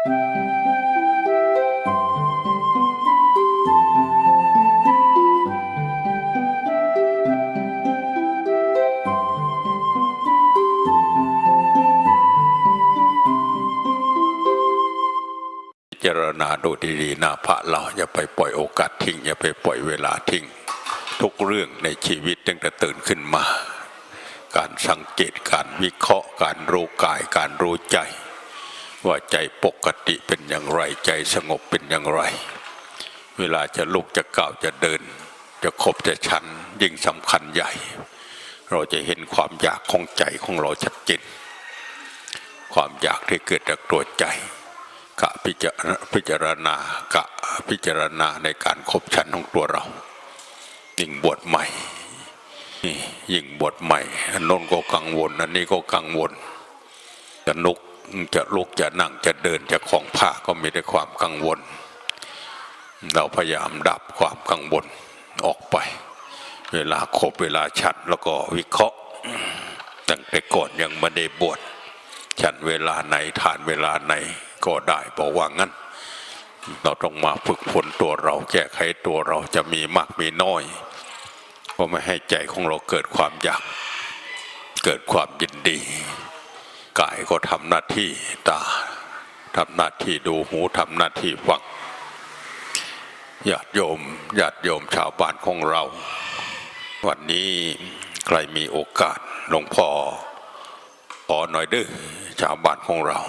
พิจารณาดูดีๆนะพระเราอย่าไปปล่อยโอกาสทิ้งอย่าไปปล่อยเวลาทิ้ง ทุกเรื่องในชีวิตตั้งแต่ตื่นขึ้นมา การสังเกตการวิเคราะห์ การรู้กายการรู้ใจ ว่าใจปกติเป็นอย่างไรใจสงบเป็นอย่างไร เวลาจะลุกจะก้าวจะเดิน จะขบจะชันยิ่งสำคัญใหญ่ เราจะเห็นความอยากของใจของเราชัดเจนความอยากที่เกิดจากตัวใจกะพิจารณาพิจารณากะพิจารณาในการคบชันของตัวเรา ยิ่งบวชใหม่ยิ่งบวชใหม่อันน้นก็กังวลอันนี้ก็กังวลจะนุก จะลุกจะนั่งจะเดินจะของผ้าก็มีแต่ความกังวล เราพยายามดับความกังวลออกไป เวลาครบเวลาฉันแล้วก็วิเคราะห์ตั้งแต่ก่อนยังไม่ได้บวชฉันเวลาไหนทานเวลาไหนก็ได้บอกว่างั้น เราต้องมาฝึกฝนตัวเราแก้ไขตัวเราจะมีมากมีน้อยก็ไม่ให้ใจของเราเกิดความอยากเกิดความยินดี กายก็ทำหน้าที่ตาทำหน้าที่ดูหูทำหน้าที่ฟังญาติโยมญาติโยมชาวบ้านของเรา วันนี้ใครมีโอกาสหลวงพ่อขอหน่อยเด้อชาวบ้านของเรา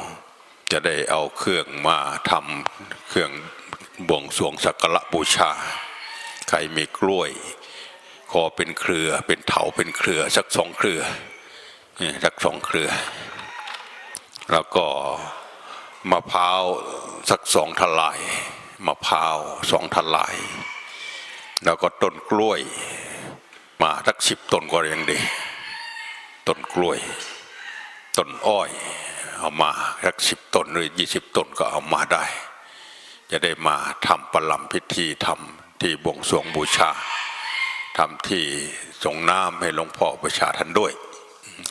จะได้เอาเครื่องมาทำเครื่องบวงสรวงสักการะบูชา ใครมีกล้วยขอเป็นเครือเป็นเถาเป็นเครือสักสองเครือนี่สักสองเครือ แล้วก็มะพร้าวสักสองทลายมะพร้าวสองทลาย แล้วก็ต้นกล้วย มาสักสิบต้นก็ยังดีต้นกล้วยต้นอ้อย เอามาสักสิบต้นหรือยี่สิบต้นก็เอามาได้ จะได้มาทำประลำพิธีทำที่บวงสรวงบูชาทำที่ส่งน้ำให้หลวงพ่อประชาท่านด้วย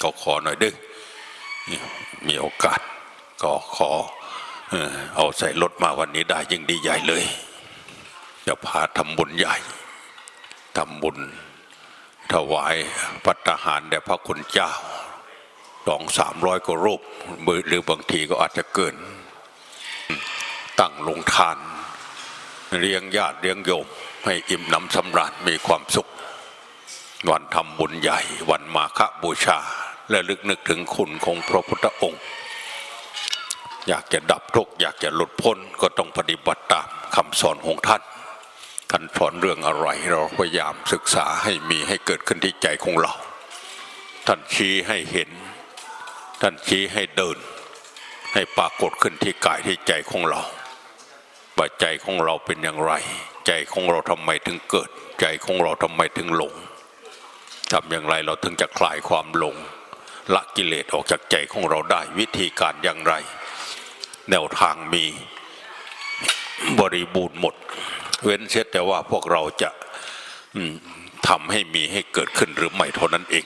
ก็ขอหน่อยดึ มีโอกาสก็ขอเอาใส่รถมาวันนี้ได้ยิ่งดีใหญ่เลย จะพาทำบุญใหญ่ทำบุญ ถวายพัตหารแด่พระคุณเจ้าสองสามร้อยกว่ารูปหรือบางทีก็อาจจะเกิน ตั้งลงทาน เลี้ยงญาติเลี้ยงโยม ให้อิ่มหนำสำราญมีความสุข วันทำบุญใหญ่วันมาฆบูชา และลึกนึกถึงคุณของพระพุทธองค์ อยากจะดับทุกข์อยากจะหลุดพ้นก็ต้องปฏิบัติตามคำสอนของท่านท่านสอนเรื่องอะไรเราพยายามศึกษาให้มีให้เกิดขึ้นที่ใจของเรา ท่านชี้ให้เห็น ท่านชี้ให้เดิน ให้ปรากฏขึ้นที่กายที่ใจของเราว่าใจของเราเป็นอย่างไร ใจของเราทำไมถึงเกิด ใจของเราทำไมถึงหลงทำอย่างไรเราถึงจะคลายความหลง ละกิเลสออกจากใจของเราได้วิธีการอย่างไร แนวทางมีบริบูรณ์หมด เว้นเสียแต่ว่าพวกเราจะทำให้มีให้เกิดขึ้นหรือไม่เท่านั้นเอง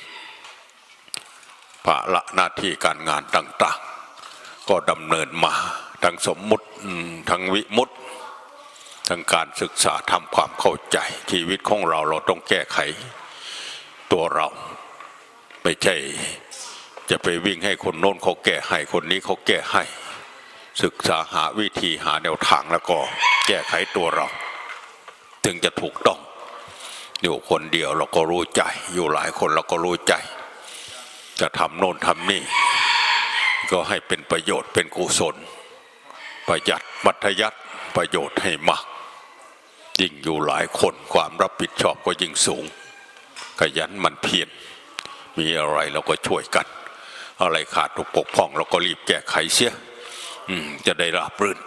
ภาระหน้าที่การงานต่างๆ ก็ดำเนินมาทั้งสมมุติทั้งวิมุติทั้งการศึกษาทำความเข้าใจ ชีวิตของเราเราต้องแก้ไขตัวเรา ไม่ใช่ จะไปวิ่งให้คนโน้นเขาแก้ให้คนนี้เขาแก้ให้ ศึกษาหาวิธีหาแนวทางแล้วก็แก้ไขตัวเรา ถึงจะถูกต้อง อยู่คนเดียวเราก็รู้ใจ อยู่หลายคนเราก็รู้ใจ จะทำโน่นทำนี่ ก็ให้เป็นประโยชน์เป็นกุศล ประหยัดมัธยัติประโยชน์ให้มากยิ่งอยู่หลายคนความรับผิดชอบก็ยิ่งสูง ขยันมันเพียรมีอะไรเราก็ช่วยกัน อะไรขาดตกปกพ่องเราก็รีบแก้ไขเสียจะได้ราบรื่น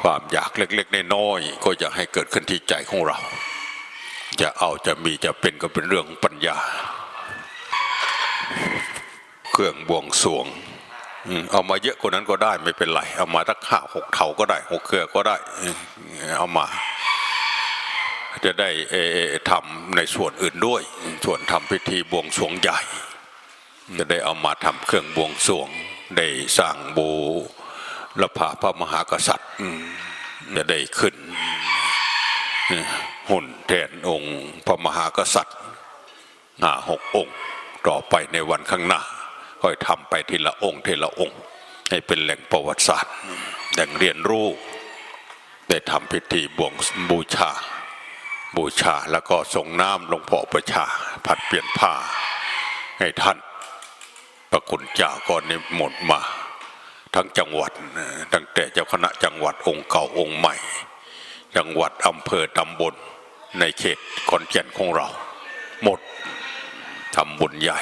ความอยากเล็กๆน้อยๆก็อยากให้เกิดขึ้นที่ใจของเรา จะเอาจะมีจะเป็นก็เป็นเรื่องปัญญา เครื่องบวงสวงเอามาเยอะกว่านั้นก็ได้ไม่เป็นไร เอามาสักห้าหกเถาก็ได้หกเครือก็ได้ เอามา จะได้เอ่อทำในส่วนอื่นด้วย ส่วนทำพิธีบวงสรวงใหญ่ จะได้เอามาทำเครื่องบวงสรวง ได้สร้างบูรพาพระมหากษัตริย์อืมจะได้ขึ้นหุ่นแทนองค์พระมหากษัตริย์ห้าหกองค์ ต่อไปในวันข้างหน้า ค่อยทำไปทีละองค์ทีละองค์ ให้เป็นแหล่งประวัติศาสตร์แหล่งเรียนรู้ ได้ทำพิธีบวงบูชา บูชาแล้วก็ส่งน้ำหลวงพ่อประชา ผัดเปลี่ยนผ้า ให้ท่านพระคุณเจ้าก็นิมนต์มา ทั้งจังหวัดตั้งแต่เจ้าคณะจังหวัดองค์เก่าองค์ใหม่ จังหวัดอำเภอตำบลในเขตขอนแก่นของเรา หมดทำบุญใหญ่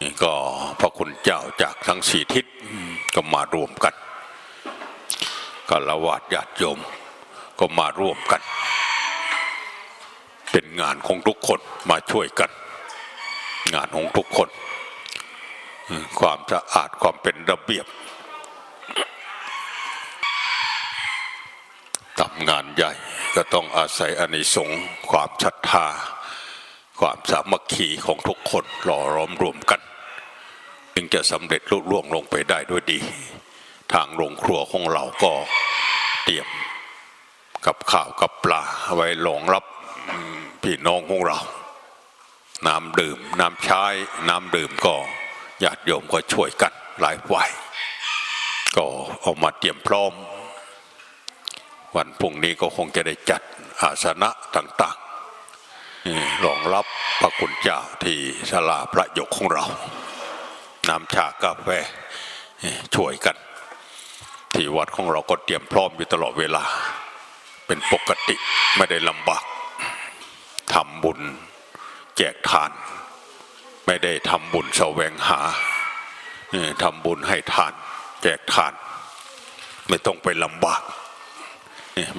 นี่ก็พระคุณเจ้าจากทั้งสี่ทิศก็มารวมกันกาลวาดญาติโยมก็มาร่วมกัน เป็นงานของทุกคนมาช่วยกัน งานของทุกคน ความสะอาดความเป็นระเบียบทำงานใหญ่ก็ต้องอาศัยอานิสงส์ความศรัทธา ความสามัคคีของทุกคนหล่อล้อมรวมกัน จึงจะสำเร็จลุล่วงลงไปได้ด้วยดี ทางโรงครัวของเราก็เตรียมกับข้าวกับปลาไว้รองรับ พี่น้องของเรา น้ำดื่ม น้ำใช้ น้ำดื่มก็ญาติโยมก็ช่วยกันหลายฝ่ายก็เอามาเตรียมพร้อม วันพรุ่งนี้ก็คงจะได้จัดอาสนะต่างๆรองรับพระคุณเจ้าที่ศาลาพระยกของเรา น้ำชากาแฟช่วยกัน ที่วัดของเราก็เตรียมพร้อมอยู่ตลอดเวลา เป็นปกติไม่ได้ลำบาก ทำบุญแจกทาน ไม่ได้ทำบุญแสวงหาทำบุญให้ทาน แจกทาน ไม่ต้องไปลำบาก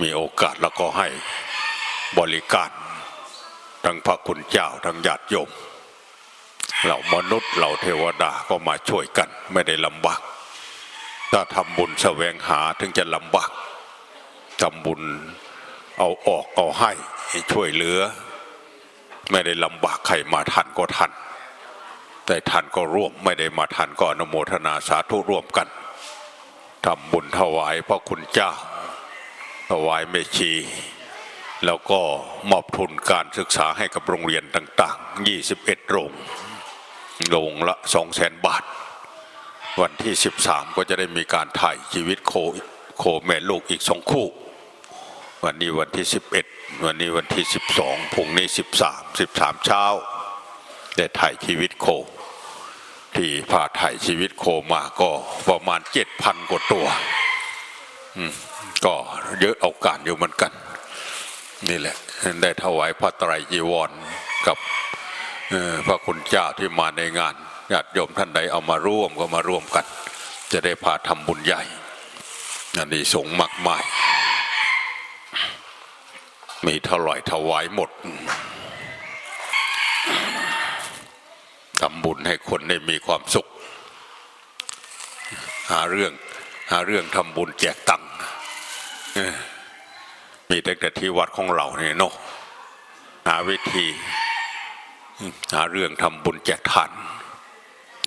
มีโอกาสแล้วก็ให้บริการทั้งพระคุณเจ้าทั้งญาติโยมเหล่ามนุษย์เหล่าเทวดาก็มาช่วยกัน ไม่ได้ลำบาก ถ้าทำบุญแสวงหาถึงจะลำบากทำบุญเอาออกเอาให้ช่วยเหลือ ไม่ได้ลำบากใครมาทันก็ทันแต่ทันก็ร่วมไม่ได้มาทันก็อนโมทนาสาธุร่วมกันทำบุญถวายพระคุณเจ้า ถวายเมชี แล้วก็มอบทุนการศึกษาให้กับโรงเรียนต่าง ๆ 21 โรงโรงละ 2 0 0แสนบาท วันที่ 13 ก็จะได้มีการถ่ายชีวิตโคโคแม่ลูกอีกสองคู่ วันนี้วันที่ 11 วันนี้วันที่ 12พุ่งนี้ 13 13 เช้า ได้ถ่ายชีวิตโค ที่พาถ่ายชีวิตโคมาก็ประมาณ 7,000 กว่าตัว ก็เยอะเอาการอยู่เหมือนกัน นี่แหละ ได้ถวายพระไตรจีวรกับพระคุณเจ้าที่มาในงานญาติโยมท่านใดเอามาร่วมก็มาร่วมกัน จะได้พาทำบุญใหญ่อันนี้สงฆ์มากมาย มีเท่าไหร่ถวายหมดทำบุญให้คนได้มีความสุข หาเรื่องหาเรื่องทำบุญแจกตังค์มีแต่แต่ที่วัดของเราเนี่ยเนาะหาวิธีหาเรื่องทำบุญแจกทาน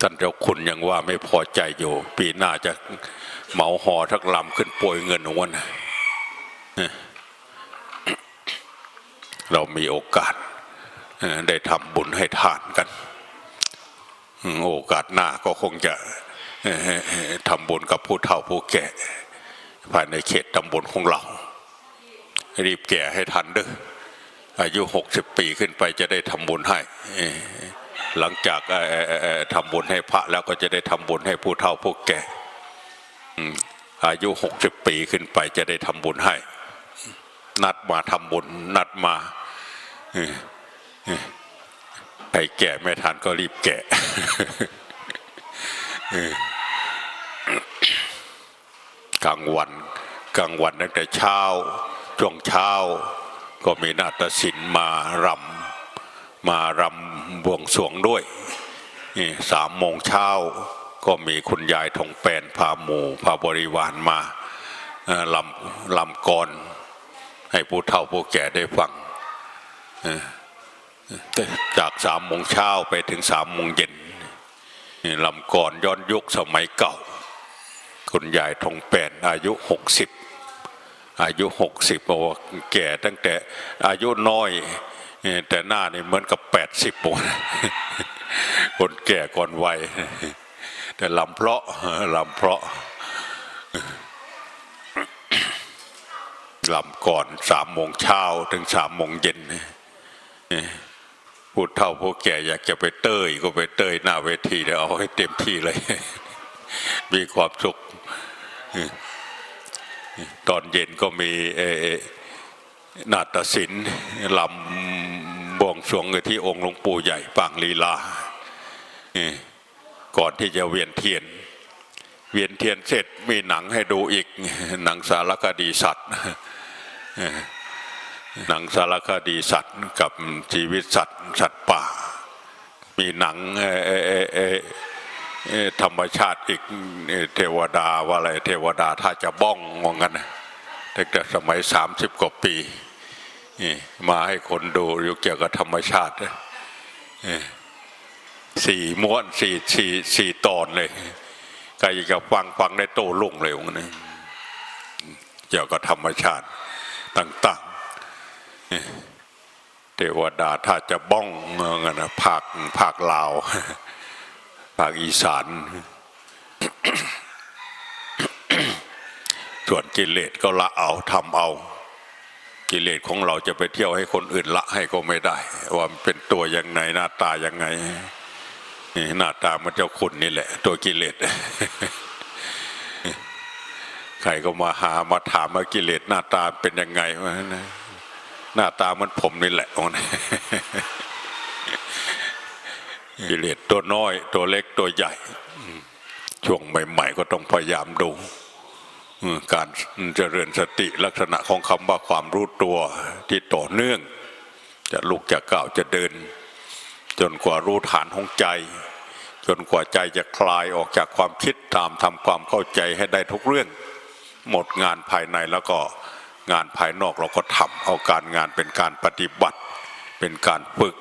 ท่านเจ้าคุณยังว่าไม่พอใจอยู่ ปีหน้าจะเหมาหอทักลำขึ้นโปรยเงินของวันนะ เรามีโอกาสได้ทำบุญให้ทานกัน โอกาสหน้าก็คงจะทำบุญกับผู้เฒ่าผู้แก่ ภายในเขตตำบลของเรา รีบแก่ให้ทันเด้ออายุหกสิบปีขึ้นไปจะได้ทำบุญให้ หลังจากทำบุญให้พระแล้วก็จะได้ทำบุญให้ผู้เฒ่าผู้แก่อืมอายุหกสิบปีขึ้นไปจะได้ทำบุญให้ นัดมาทำบุญนัดมาใครแก่ไม่ทันก็รีบแก่กลางวันกลางวันตั้งแต่เช้าช่วงเช้า ก็มีนาฏศิลป์มารำมารำบวงสรวงด้วยสามโมงเช้าก็มีคุณยายทองแปนพาหมู่พาบริวารมาลำลำกร ให้ผู้เฒ่าผู้แก่ได้ฟังจากสามโมงเช้าไปถึงสามโมงเย็นลำก่อนย้อนยุคสมัยเก่า คุณยายทองแปนอายุหกสิบอายุหกสิบบอกว่าแก่ตั้งแต่อายุน้อย แต่หน้านี่เหมือนกับแปดสิบปนคนแก่ก่อนวัยแต่ลำเพาะลำเพาะ ลำก่อนสามโมงเช้าถึงสามโมงเย็นพูดเท่าผู้แก่อยากจะไปเต้ยก็ไปเต้ยหน้าเวทีเดี๋ยวเอาให้เต็มที่เลย มีความสุขตอนเย็นก็มีนาฏศิลป์ลำบวงสรวงที่องค์หลวงปู่ใหญ่ปางลีลานี่ก่อนที่จะเวียนเทียน เวียนเทียนเสร็จมีหนังให้ดูอีกหนังสารคดีสัตว์หนังสารคดีสัตว์กับชีวิตสัตว์สัตว์ป่า มีหนังธรรมชาติอีกเทวดาว่าอะไรเทวดาถ้าจะบ้องว่างั้นนะตั้งแต่สมัยสามสิบกว่าปีนี่มาให้คนดูเกี่ยวกับธรรมชาติสี่ม้วนสี่สี่สี่ตอนเลย ใครจะฟังฟังได้โตลุ่งเลยวันนี้เกี่ยวกับธรรมชาติต่างๆเทวดาถ้าจะบ้องเมืองนนะภาคภาคลาวภาคอีสานส่วนกิเลสก็ละเอาทำเอากิเลสของเราจะไปเที่ยวให้คนอื่นละให้ก็ไม่ได้ ว่ามันเป็นตัวยังไงหน้าตายังไง นี่หน้าตามันเจ้าคุณนี่แหละ ตัวกิเลสใครก็มาหามาถามว่ากิเลสหน้าตาเป็นยังไงวะนะหน้าตามันผมนี่แหละว่านะกิเลสตัวน้อย ตัวเล็กตัวใหญ่ช่วงใหม่ๆก็ต้องพยายามดูการเจริญสติลักษณะของคำว่าความรู้ตัวที่ต่อเนื่อง จะลุกจะก้าวจะเดิน จนกว่ารู้ฐานของใจ จนกว่าใจจะคลายออกจากความคิดตามทำความเข้าใจให้ได้ทุกเรื่อง หมดงานภายในแล้วก็งานภายนอกเราก็ทำเอาการงานเป็นการปฏิบัติ เป็นการฝึก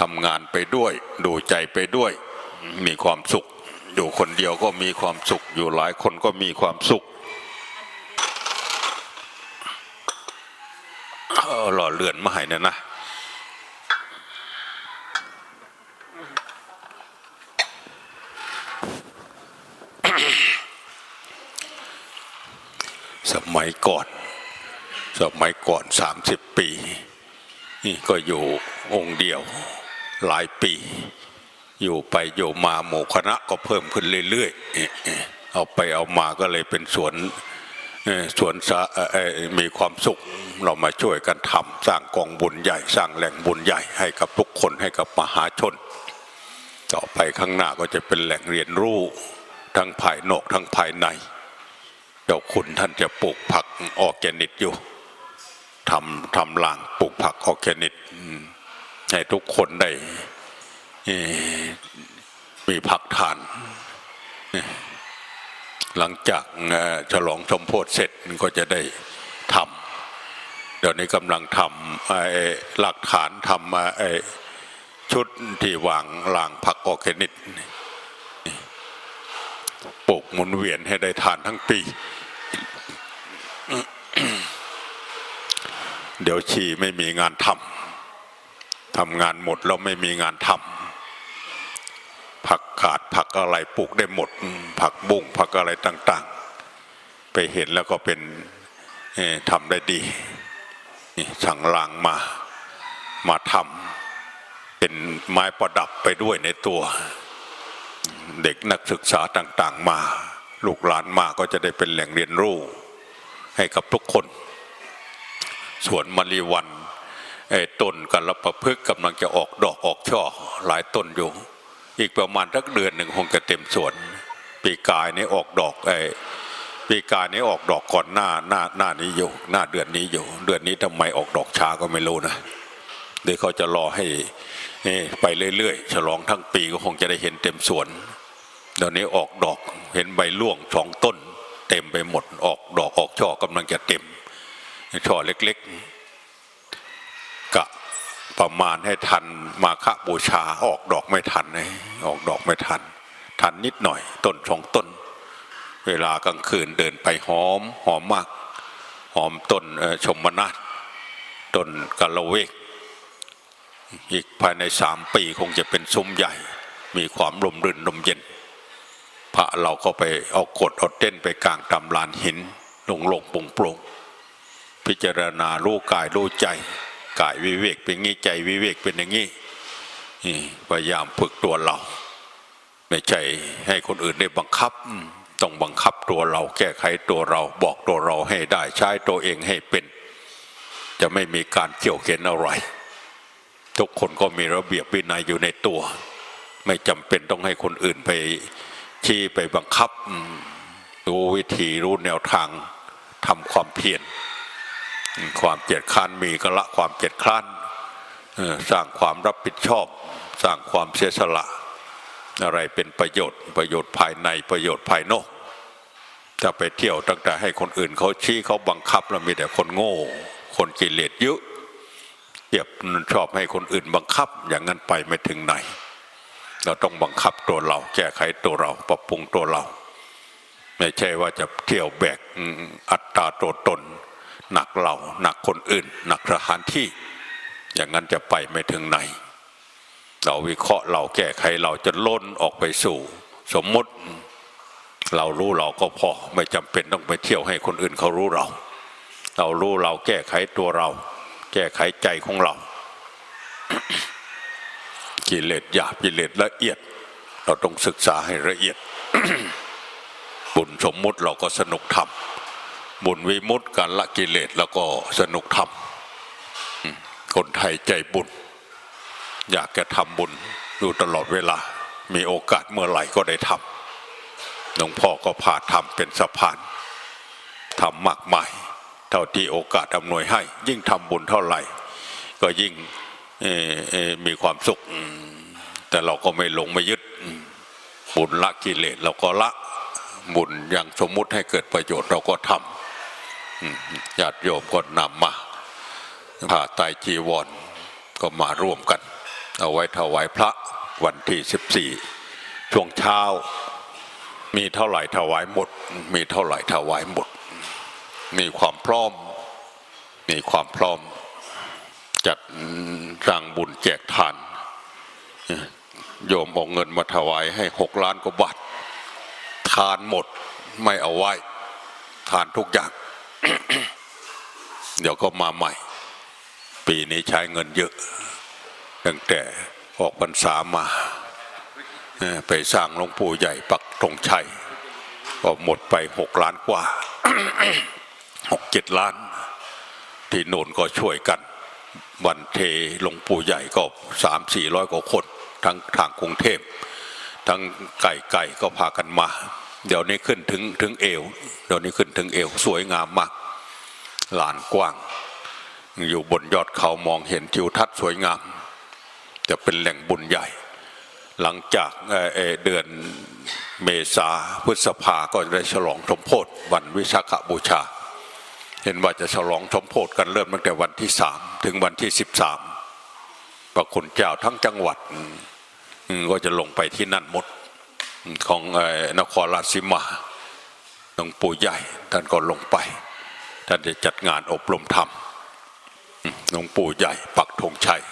ทำงานไปด้วย ดูใจไปด้วย มีความสุข อยู่คนเดียวก็มีความสุข อยู่หลายคนก็มีความสุขเออหล่อเลื่อนมาให้นะนะ สมัยก่อน สมัยก่อนสามสิบปีนี่ก็อยู่องค์เดียวหลายปี อยู่ไปอยู่มาหมู่คณะก็เพิ่มขึ้นเรื่อยๆเอาไปเอามาก็เลยเป็นสวนสวนสมีความสุขเรามาช่วยกันทำสร้างกองบุญใหญ่ สร้างแหล่งบุญใหญ่ให้กับทุกคนให้กับมหาชน ต่อไปข้างหน้าก็จะเป็นแหล่งเรียนรู้ทั้งภายนอกทั้งภายใน เจ้าคุณท่านจะปลูกผักออแกนิกอยู่ทำทำลางปลูกผักออแกนิกให้ทุกคนได้มีผักทาน หลังจากฉลองสมโพธิเสร็จก็จะได้ทำเดี๋ยวนี้กำลังทำหลักฐานทำชุดที่วางลางผักออร์แกนิกปลูกหมุนเวียนให้ได้ทานทั้งปี เดี๋ยวชีไม่มีงานทำทำงานหมดแล้วไม่มีงานทำผักขาดผักอะไรปลูกได้หมด ผักบุ้งผักอะไรต่าง ๆ ไปเห็นแล้วก็เป็นทำได้ดีนี่สั่งลางมามาทำเป็นไม้ประดับไปด้วยในตัว เด็กนักศึกษาต่าง ๆ มา ลูกหลานมาก็จะได้เป็นแหล่งเรียนรู้ให้กับทุกคน สวนมะลิวันต้นกันละประพฤกษ์กำลังจะออกดอกออกช่อหลายต้นอยู่ อีกประมาณสักเดือนหนึ่งคงจะเต็มสวน ปีกายนี้ออกดอกไอ้ปีกายนี้ออกดอกก่อนหน้าหน้าหน้านี้อยู่ หน้าเดือนนี้อยู่ เดือนนี้ทำไมออกดอกช้าก็ไม่รู้นะเดี๋ยวเขาจะรอให้ให้ไปเรื่อยๆฉลองทั้งปีก็คงจะได้เห็นเต็มสวนเดี๋ยวนี้ออกดอกเห็นใบร่วงสองต้น เต็มไปหมดออกดอกออกช่อกำลังจะเต็ม ช่อเล็กๆกะประมาณให้ทันมาฆบูชาออกดอกไม่ทันเลยออกดอกไม่ทัน ทันนิดหน่อย ต้นสองต้น เวลากลางคืนเดินไปหอมหอมมาก หอมต้นชมนาทต้นกะละเวก อีกภายในสามปีคงจะเป็นซุ้มใหญ่ มีความลมรื่นลมเย็น พระเราก็ไปเอากดเอาเต้นไปกลางตำลานหินลงลงปงโปรง พิจารณารู้กายรู้ใจกายวิเวกเป็นงี้ใจวิเวกเป็นอย่างนี้พยายามฝึกตัวเรา ไม่ใช่ให้คนอื่นได้บังคับ ต้องบังคับตัวเราแก้ไขตัวเราบอกตัวเราให้ได้ใช้ตัวเองให้เป็น จะไม่มีการเกี่ยวเข็นอะไร ทุกคนก็มีระเบียบวินัยอยู่ในตัว ไม่จำเป็นต้องให้คนอื่นไปชี้ไปบังคับรู้วิธีรู้แนวทางทำความเพียร ความเกียดค้านมีก็ละความเกียดค้านสร้างความรับผิดชอบ สร้างความเสียสละ อะไรเป็นประโยชน์ ประโยชน์ภายในประโยชน์ภายนอกถ้าไปเที่ยวตั้งแต่ให้คนอื่นเขาชี้เขาบังคับแล้วมีแต่คนโง่ คนกิเลสเยอะเปรียบชอบให้คนอื่นบังคับอย่างนั้นไปไม่ถึงไหน เราต้องบังคับตัวเรา แก้ไขตัวเรา ปรับปรุงตัวเรา ไม่ใช่ว่าจะเที่ยวแบกอัตตาตัวตน หนักเราหนักคนอื่น หนักสถานที่ อย่างนั้นจะไปไม่ถึงไหน เราวิเคราะห์เราแก้ไขเราจะล้นออกไปสู่ สมมติ เรารู้เราก็พอไม่จำเป็นต้องไปเที่ยวให้คนอื่นเขารู้เรา เรารู้เราแก้ไขตัวเรา แก้ไขใจของเรา กิเลสหยาบกิเลสละเอียด เราต้องศึกษาให้ละเอียดบุญสมมุติเราก็สนุกทำ บุญวิมุตติการละกิเลสแล้วก็สนุกทำคนไทยใจบุญ อยากจะทำบุญอยู่ตลอดเวลา มีโอกาสเมื่อไหร่ก็ได้ทำหลวงพ่อก็พาทำเป็นสะพานทำมากมาย เท่าที่โอกาสอำนวยให้ ยิ่งทำบุญเท่าไหร่ ก็ยิ่งมีความสุข แต่เราก็ไม่หลงไม่ยึดบุญละกิเลสเราก็ละบุญอย่างสมมุติให้เกิดประโยชน์เราก็ทำ ญาติโยมก็นำมาผ่าไตรจีวรก็มาร่วมกัน เอาไว้ถวายพระวันที่ 14 ช่วงเช้า มีเท่าไหร่ถวายหมด มีเท่าไหร่ถวายหมด มีความพร้อม มีความพร้อม จัดสร้างบุญแจกทาน โยมเอาเงินมาถวายให้หกล้านกว่าบาท ทานหมดไม่เอาไว้ ทานทุกอย่าง เดี๋ยวก็มาใหม่ ปีนี้ใช้เงินเยอะ ตั้งแต่ออกพรรษามา ไปสร้างหลวงปู่ใหญ่ปักตรงชัย ก็หมดไปหกล้านกว่าหกเจ็ดล้าน ที่โน่นก็ช่วยกัน วันเทหลวงปู่ใหญ่ก็สามสี่ร้อยกว่าคน ทั้งทางกรุงเทพ ทั้งไก่ไก่ก็พากันมา เดี๋ยวนี้ขึ้นถึงถึงเอว เดี๋ยวนี้ขึ้นถึงเอว สวยงามมากลานกว้าง อยู่บนยอดเขามองเห็นทิวทัศน์สวยงาม จะเป็นแหล่งบุญใหญ่ หลังจากเเเดือนเมษาพฤษภาก็จะได้ฉลองสมโพธิวันวิสาขบูชา เห็นว่าจะฉลองสมโพธิกันเริ่มตั้งแต่วันที่สามถึงวันที่สิบสามพระคุณเจ้าทั้งจังหวัดก็จะลงไปที่นั่นหมด ของนครราชสีมาหลวงปู่ใหญ่ท่านก็ลงไป ท่านจะจัดงานอบรมธรรมหลวงปู่ใหญ่ ปักธงชัย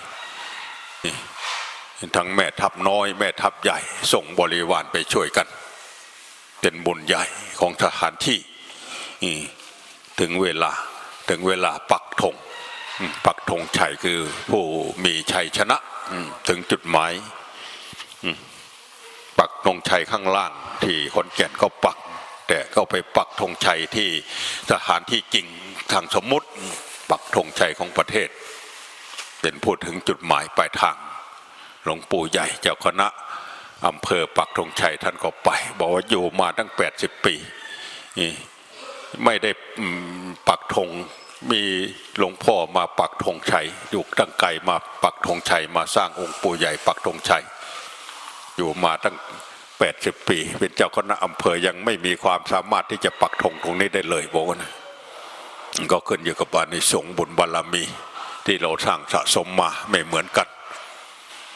ทั้งแม่ทัพน้อย แม่ทัพใหญ่ ส่งบริวารไปช่วยกัน เป็นบุญใหญ่ของทหารที่นี่ถึงเวลาถึงเวลาปักธงปักธงชัยคือผู้มีชัยชนะถึงจุดหมาย ปักธงชัยข้างล่างที่ขอนแก่นก็ปัก แต่ก็ไปปักธงชัยที่สถานที่จริงทางสมมุติ ปักธงชัยของประเทศ เป็นพูดถึงจุดหมายปลายทาง หลวงปู่ใหญ่เจ้าคณะอำเภอปักธงชัยท่านก็ไป บอกว่าอยู่มาตั้ง 80 ปีนี่ไม่ได้ปักธงมีหลวงพ่อมาปักธงชัยอยู่ตั้งไกลมาปักธงชัยมาสร้างองค์ปู่ใหญ่ปักธงชัย อยู่มาตั้ง 80 ปี เป็นเจ้าคณะอำเภอยังไม่มีความสามารถที่จะปักธงตรงนี้ได้เลยบอกว่านะก็ขึ้นอยู่กับอานิสงส์บุญบารมี ที่เราสร้างสะสมมาไม่เหมือนกัน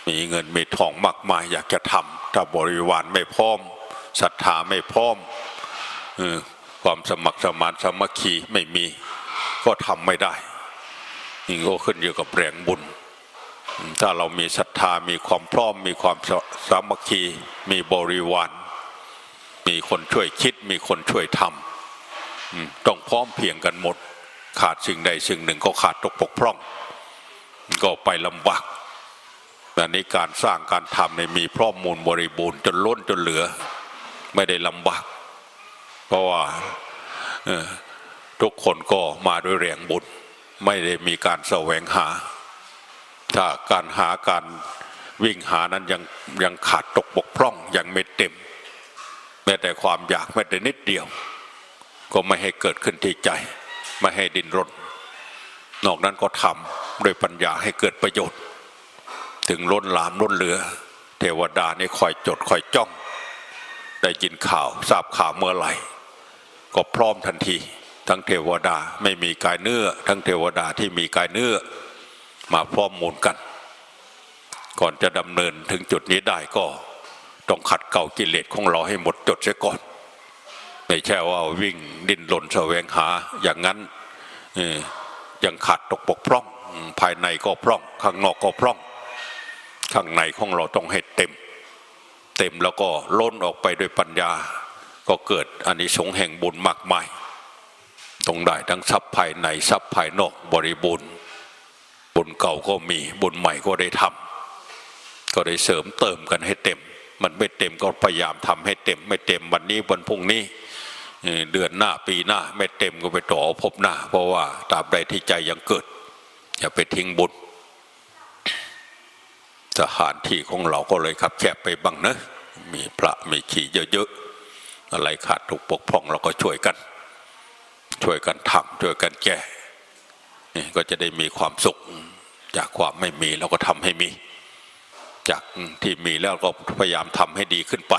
มีเงินมีทองมากมายอยากจะทำถ้าบริวารไม่พร้อมศรัทธาไม่พร้อมอความสมัครสมานสมัคคีไม่มี ก็ทำไม่ได้นี่ก็ขึ้นอยู่กับแรงบุญ ถ้าเรามีศรัทธามีความพร้อม มีความสามัคคี มีบริวาร มีคนช่วยคิด มีคนช่วยทำต้องพร้อมเพียงกันหมด ขาดสิ่งใดสิ่งหนึ่งก็ขาดตกปกพร่อง ก็ไปลำบากแต่ในการสร้างการทำในมีพร้อมมูลบริบูรณ์จนล้นจนเหลือ ไม่ได้ลำบาก เพราะว่าทุกคนก็มาด้วยแรงบุญ ไม่ได้มีการแสวงหา ถ้าการหาการวิ่งหานั้นยังยังขาดตกบกพร่องยังไม่เต็ม แม้แต่ความอยากแม้แต่นิดเดียว ก็ไม่ให้เกิดขึ้นที่ใจ ไม่ให้ดินรนนอกนั้นก็ทำโดยปัญญาให้เกิดประโยชน์ ถึงล้นหลามล้นเหลือ เทวดานี่คอยจดคอยจ้อง ได้ยินข่าวทราบข่าวเมื่อไหร่ ก็พร้อมทันที ทั้งเทวดาไม่มีกายเนื้อ ทั้งเทวดาที่มีกายเนื้อ มาพร้อมมูลกัน ก่อนจะดำเนินถึงจุดนี้ได้ก็ต้องขัดเกลากิเลสของเราให้หมดจดเสียก่อน ไม่ใช่ว่าวิ่งดิ้นรนแสวงหาอย่างนั้นยังขาดตกบกพร่อง ภายในก็พร่อง ข้างนอกก็พร่อง ข้างในของเราต้องให้เต็ม เต็มแล้วก็ล้นออกไปด้วยปัญญา ก็เกิดอานิสงส์แห่งบุญมากมาย ตรงได้ทั้งทรัพย์ภายในทรัพย์ภายนอกบริบูรณ์ บุญเก่าก็มีบุญใหม่ก็ได้ทำก็ได้เสริมเติมกันให้เต็ม มันไม่เต็มก็พยายามทำให้เต็ม ไม่เต็มวันนี้วันพรุ่งนี้เดือนหน้าปีหน้า ไม่เต็มก็ไปต่อพบหน้า เพราะว่าตราบใดที่ใจยังเกิด อย่าไปทิ้งบุญสถานที่ของเราก็เลยครับแคบไปบ้างนะ มีพระมีขี่เยอะๆอะไรขาดถูกปกพร่องเราก็ช่วยกัน ช่วยกันทำช่วยกันแก่ก็จะได้มีความสุข จากความไม่มีเราก็ทำให้มี จากที่มีแล้วก็พยายามทำให้ดีขึ้นไป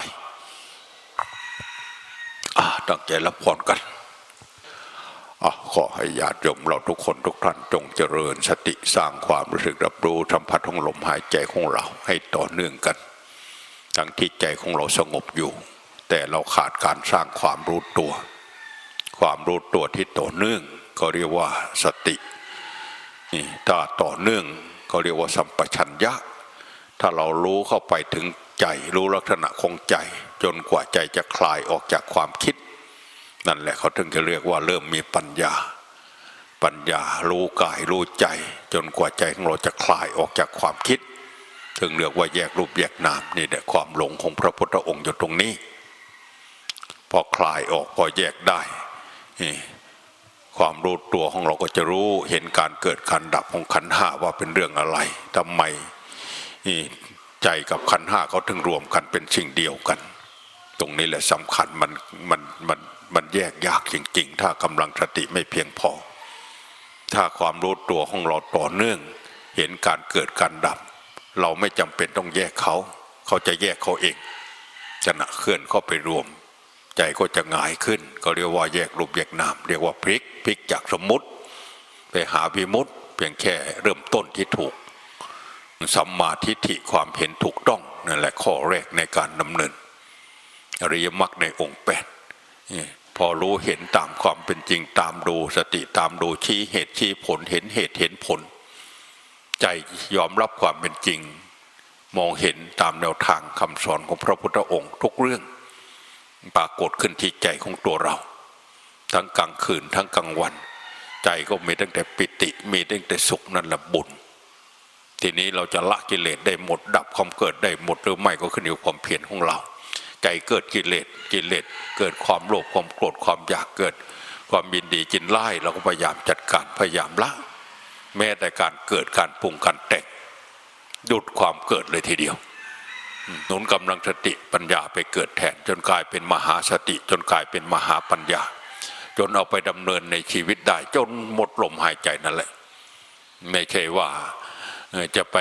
ตั้งใจรับพรกันอขอให้ญาติโยมเราทุกคนทุกท่านจงเจริญสติสร้างความรู้สึกรับรู้สัมผัสของลมหายใจของเราให้ต่อเนื่องกัน ทั้งที่ใจของเราสงบอยู่ แต่เราขาดการสร้างความรู้ตัว ความรู้ตัวที่ต่อเนื่องก็เรียกว่าสติ นี่ถ้าต่อเนื่องเขาเรียกว่าสัมปชัญญะ ถ้าเรารู้เข้าไปถึงใจรู้ลักษณะของใจ จนกว่าใจจะคลายออกจากความคิด นั่นแหละเขาถึงจะเรียกว่าเริ่มมีปัญญา ปัญญารู้กายรู้ใจ จนกว่าใจของเราจะคลายออกจากความคิดถึงเรียกว่าแยกรูปแยกนามนี่แหละความหลงของพระพุทธองค์อยู่ตรงนี้ พอคลายออกพอแยกได้ ความรู้ตัวของเราก็จะรู้เห็นการเกิดการดับของขันห้าว่าเป็นเรื่องอะไรทำไมใจกับขันห้าเขาถึงรวมกันเป็นสิ่งเดียวกัน ตรงนี้แหละสำคัญมันมันมันมันแยกยากจริงๆ ถ้ากำลังสติไม่เพียงพอ ถ้าความรู้ตัวของเราต่อเนื่อง เห็นการเกิดการดับ เราไม่จำเป็นต้องแยกเขา เขาจะแยกเขาเองจะนะเคลื่อนเข้าไปรวม ใจก็จะง่ายขึ้น ก็เรียกว่าแยกรูปแยกนามเรียกว่าพลิกพลิกจากสมมุติ ไปหาวิมุติเพียงแค่เริ่มต้นที่ถูกสัมมาทิฏฐิความเห็นถูกต้องนั่นแหละข้อแรกในการดำเนินอริยมรรคในองค์แปดพอรู้เห็นตามความเป็นจริงตามดูสติตามดูชี้เหตุชี้ผลเห็นเหตุเห็นผล ใจยอมรับความเป็นจริง มองเห็นตามแนวทางคำสอนของพระพุทธองค์ทุกเรื่อง ปรากฏขึ้นที่ใจของตัวเรา ทั้งกลางคืนทั้งกลางวัน ใจก็มีตั้งแต่ปิติมีตั้งแต่สุขนั่นแหละบุญ ทีนี้เราจะละกิเลสได้หมดดับความเกิดได้หมดหรือไม่ก็ขึ้นอยู่กับความเพียรของเรา ใจเกิดกิเลสกิเลสเกิดความโลภความโกรธความอยากเกิด ความยินดีจินไล่เราก็พยายามจัดการพยายามละ แม้แต่การเกิดการปรุงการแต่งหยุดความเกิดเลยทีเดียว หนุนกำลังสติปัญญาไปเกิดแทน จนกลายเป็นมหาสติ จนกลายเป็นมหาปัญญา จนเอาไปดำเนินในชีวิตได้ จนหมดลมหายใจนั่นแหละ ไม่ใช่ว่าจะไป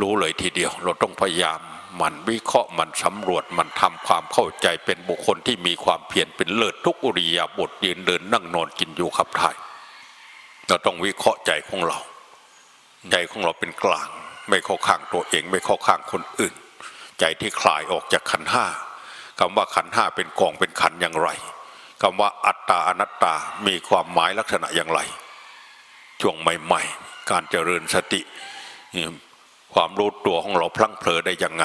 รู้เลยทีเดียว เราต้องพยายามมันวิเคราะห์มันสำรวจมันทำความเข้าใจเป็นบุคคลที่มีความเพียรเป็นเลิศทุกอุริยาบทยืนเดินนั่งนอนกินอยู่ขับถ่ายเราต้องวิเคราะห์ใจของเรา ใจของเราเป็นกลาง ไม่เข้าข้างตัวเอง ไม่เข้าข้างคนอื่น ใจที่คลายออกจากขันห้าคำว่าขันห้าเป็นกองเป็นขันอย่างไรคำว่าอัตตาอนัตตามีความหมายลักษณะอย่างไร ช่วงใหม่ๆ การเจริญสติ ความรู้ตัวของเราพลั้งเผลอได้ยังไง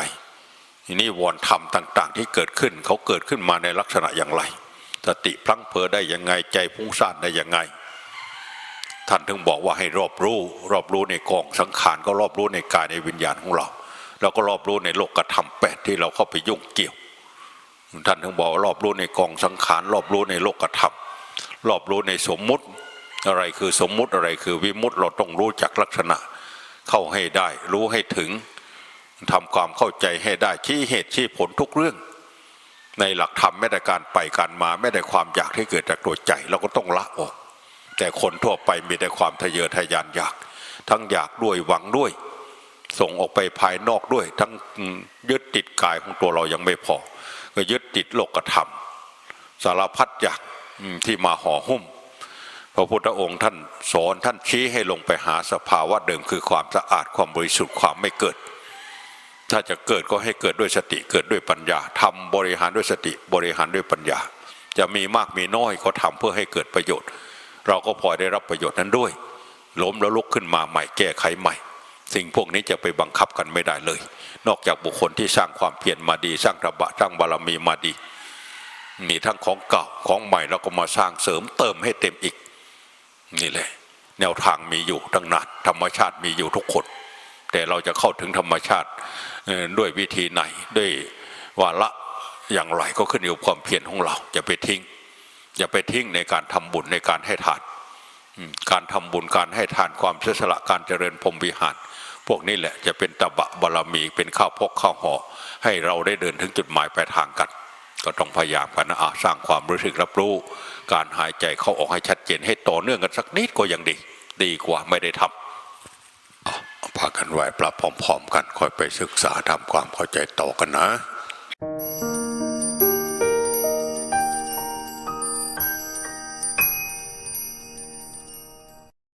ทีนี้วรธรรมต่างๆ ที่เกิดขึ้นเขาเกิดขึ้นมาในลักษณะอย่างไร สติพลั้งเผลอได้ยังไงใจพุ่งซ่านได้ยังไง ท่านถึงบอกว่าให้รอบรู้ รอบรู้ในกองสังขารก็รอบรู้ในกายในวิญญาณของเรา แล้วก็รอบรู้ในโลกธรรมแปดที่เราเข้าไปยุ่งเกี่ยว ท่านถึงบอกว่ารอบรู้ในกองสังขารรอบรู้ในโลกธรรมรอบรู้ในสมมุติ อะไรคือสมมุติอะไรคือวิมุติเราต้องรู้จักลักษณะ เข้าให้ได้รู้ให้ถึงทำความเข้าใจให้ได้ชี้เหตุชี้ผลทุกเรื่อง ในหลักธรรมไม่ได้การไปการมาไม่ได้ความอยากที่เกิดจากตัวใจเราก็ต้องละออก แต่คนทั่วไปมีแต่ความทะเยอทะยานอยาก ทั้งอยากด้วยหวังด้วย ส่งออกไปภายนอกด้วย ทั้งยึดติดกายของตัวเรายังไม่พอ ก็ยึดติดโลกธรรม สารพัดอยากที่มาห่อหุ้ม พระพุทธองค์ท่านสอนท่านชี้ให้ลงไปหาสภาวะเดิมคือความสะอาดความบริสุทธิ์ความไม่เกิด ถ้าจะเกิดก็ให้เกิดด้วยสติเกิดด้วยปัญญาทำบริหารด้วยสติบริหารด้วยปัญญา จะมีมากมีน้อยก็ทำเพื่อให้เกิดประโยชน์ เราก็พอได้รับประโยชน์นั้นด้วย ล้มแล้วลุกขึ้นมาใหม่แก้ไขใหม่ สิ่งพวกนี้จะไปบังคับกันไม่ได้เลย นอกจากบุคคลที่สร้างความเพียรมาดี สร้างระบะสร้างบารมีมาดี มีทั้งของเก่าของใหม่แล้วก็มาสร้างเสริมเติมให้เต็มอีก นี่แหละแนวทางมีอยู่ทั้งนั้นธรรมชาติมีอยู่ทุกคน แต่เราจะเข้าถึงธรรมชาติด้วยวิธีไหนด้วยวาระอย่างไรก็ขึ้นอยู่กับความเพียรของเราอย่าไปทิ้ง อย่าไปทิ้งในการทำบุญในการให้ทานการทำบุญการให้ทานความเสียสละการเจริญพรมวิหาร พวกนี้แหละจะเป็นตบะบารมีเป็นข้าวพกข้าวห่อให้เราได้เดินถึงจุดหมายปลายทางกัน ก็ต้องพยายามกันนะสร้างความรู้สึกรับรู้ การหายใจเข้าออกให้ชัดเจนให้ต่อเนื่องกันสักนิดก็ยังดี ดีกว่าไม่ได้ทำอะพากันไหวปรับพร้อมๆกันค่อยไปศึกษาทำความเข้าใจต่อกันนะ